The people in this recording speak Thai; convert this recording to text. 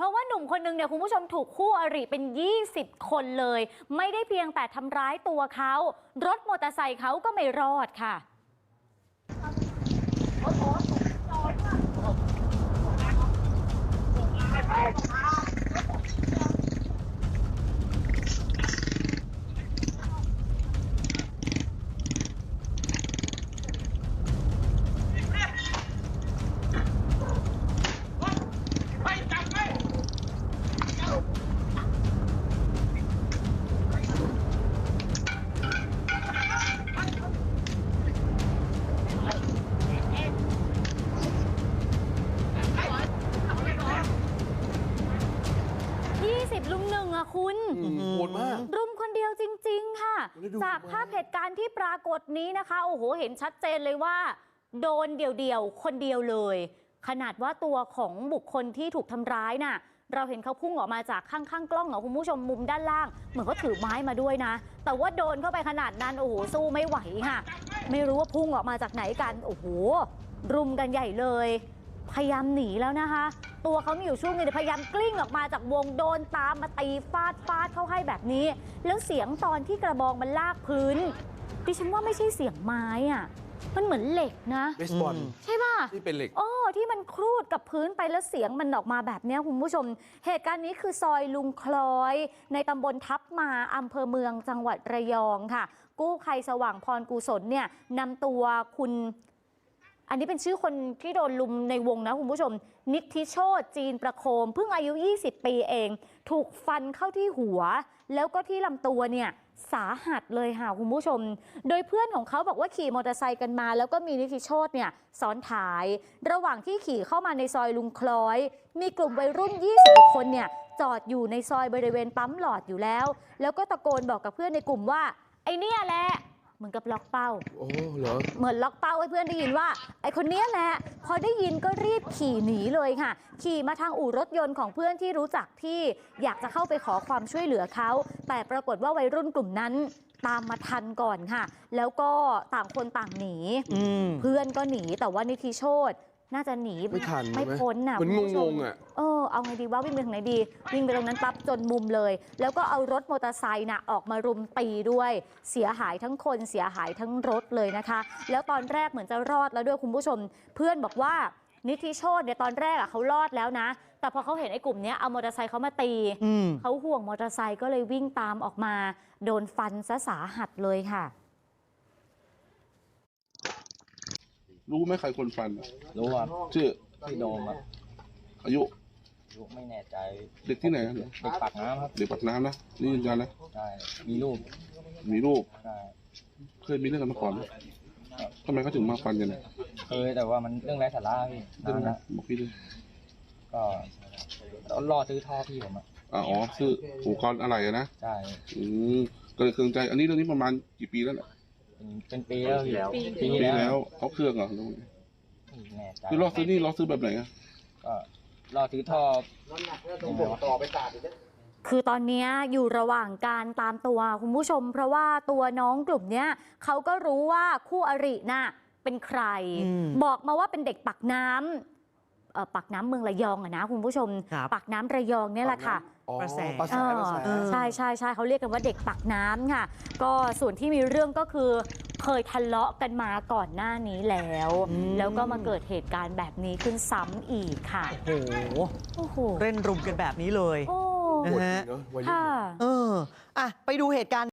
เพราะว่าหนุ่มคนนึงเนี่ยคุณผู้ชมถูกคู่อริเป็น 20 คนเลย ไม่ได้เพียงแต่ทำร้ายตัวเขา รถมอเตอร์ไซค์เขาก็ไม่รอดค่ะ 20ลุมหนึ่งอะคุณ โหดมาก รุมคนเดียวจริง ๆ ค่ะ แล้วดูจากภาพเหตุการณ์ที่ปรากฏนี้นะคะ โอ้โห เห็นชัดเจนเลยว่า โดนเดี่ยวๆ คนเดียวเลย ขนาดว่าตัวของบุคคลที่ถูกทำร้ายน่ะ เราเห็นเขาพุ่งออกมาจากข้างๆกล้องเหรอคุณผู้ชมมุมด้านล่าง เหมือนเขาถือไม้มาด้วยนะ แต่ว่าโดนเข้าไปขนาดนั้นโอ้โหสู้ไม่ไหวค่ะ ไม่รู้ว่าพุ่งออกมาจากไหนกัน โอ้โห รุมกันใหญ่เลย พยายามหนีแล้วนะคะ ตัวเขามีอยู่ช่วงหนึงเนี่ยพยายามกลิ้งออกมาจากวงโดนตามมาตีฟาดฟาดเข้าให้แบบนี้ แล้วเสียงตอนที่กระบองมันลากพื้น ดิฉันว่าไม่ใช่เสียงไม้อะมันเหมือนเหล็กนะเบสบอลใช่ป่ะที่เป็นเหล็กโอ้ที่มันครูดกับพื้นไปแล้วเสียงมันออกมาแบบเนี้ยคุณผู้ชม เหตุการณ์นี้คือซอยลุงคล้อย ในตำบลทับมาอำเภอเมืองจังหวัดระยองค่ะ กู้ภัยสว่างพรกุศลเนี่ยนำตัวคุณ อันนี้เป็นชื่อคนที่โดนลุมในวงนะคุณผู้ชม นิติโชตจีนประโคมเพิ่งอายุ 20 ปีเอง ถูกฟันเข้าที่หัว แล้วก็ที่ลำตัวเนี่ยสาหัสเลยค่ะคุณผู้ชม โดยเพื่อนของเขาบอกว่าขี่มอเตอร์ไซค์กันมา แล้วก็มีนิติโชตเนี่ยซ้อนท้าย ระหว่างที่ขี่เข้ามาในซอยลุงคล้อย มีกลุ่มวัยรุ่น 20กว่าคนเนี่ยจอดอยู่ในซอยบริเวณปั๊มหลอดอยู่แล้ว แล้วก็ตะโกนบอกกับเพื่อนในกลุ่มว่า ไอเนี่ยแหละ เหมือนกับล็อกเป้า โอ้เหรอ เหมือนล็อกเป้าให้เพื่อนได้ยินว่า ไอคนเนี้ยแหละ พอได้ยินก็รีบขี่หนีเลยค่ะ ขี่มาทางอู่รถยนต์ของเพื่อนที่รู้จักที่อยากจะเข้าไปขอความช่วยเหลือเขา แต่ปรากฏว่าวัยรุ่นกลุ่มนั้นตามมาทันก่อนค่ะ แล้วก็ต่างคนต่างหนี อืม เพื่อนก็หนีแต่ว่านิธิโชต น่าจะหนีไม่ทันไม่ใช่ไหมพ้นน่ะเหมือนคุณผู้ชงงๆอะเออเอาไงดีว่าวิ่งไปทางไหนดี วิ่งไปตรงนั้นปั๊บจนมุมเลย แล้วก็เอารถมอเตอร์ไซค์น่ะออกมารุมตีด้วย เสียหายทั้งคนเสียหายทั้งรถเลยนะคะ แล้วตอนแรกเหมือนจะรอดแล้วด้วยคุณผู้ชม เพื่อนบอกว่านิธิโชตเนี่ยตอนแรกอะเขารอดแล้วนะ แต่พอเขาเห็นไอ้กลุ่มเนี้ยเอามอเตอร์ไซค์เขามาตีอืมเขาห่วงมอเตอร์ไซค์ก็เลยวิ่งตามออกมา โดนฟันซะสาหัสเลยค่ะ รู้ไหมใครคนฟันอะรู้ว่าชื่อพี่โดมครับอายุรู้ไม่แน่ใจเด็กที่ไหนอะเด็กปากน้ำครับเด็กปากน้ำนะนี่ยืนยันนะใช่มีรูปมีลูกใช่เคยมีเรื่องกันมาก่อนไหมทำไมเขาถึงมาฟันกันเนี่ยเคยแต่ว่ามันเรื่องไร้สาระพี่เรื่องนานอะไรละบอกพี่ดิก็ต้องรอซื้อท่อพี่ผมอะอะอ๋อซื้ออุปกรณ์อะไรอะนะใช่ อืมก็เลยเครื่องใจอันนี้เรื่องนี้ประมาณกี่ปีแล้วเนี่ย เป็นเป็นปีแล้วพี่ปี ปีที่แล้แล้ววเขาเครื่องเหรอหรือไงไม่แน่ใจคือรอซื้อนี่รอซื้อแบบไหนอะก็รอซื้อท่อยังไงวะคือตอนเนี้ยอยู่ระหว่างการตามตัวคุณผู้ชม เพราะว่าตัวน้องกลุ่มเนี้ยเขาก็รู้ว่าคู่อริน่ะเป็นใคร อืม บอกมาว่าเป็นเด็กปักน้ำ เอ่อปักน้ำเมืองระยองอะนะคุณผู้ชม ครับปักน้ำระยองเนี่ยแหละค่ะ อ๋อประแส ประแสประแส เออใช่ใช่ใช่เขาเรียกกันว่าเด็กปักน้ำค่ะ ก็ส่วนที่มีเรื่องก็คือ เคยทะเลาะกันมาก่อนหน้านี้แล้ว อืม แล้วก็มาเกิดเหตุการณ์แบบนี้ขึ้นซ้ำอีกค่ะโอ้โหโอ้โหเล่นรุมกันแบบนี้เลยโอ้นะฮะเนอะวัยรุ่น ค่ะ เอออะไปดูเหตุการณ์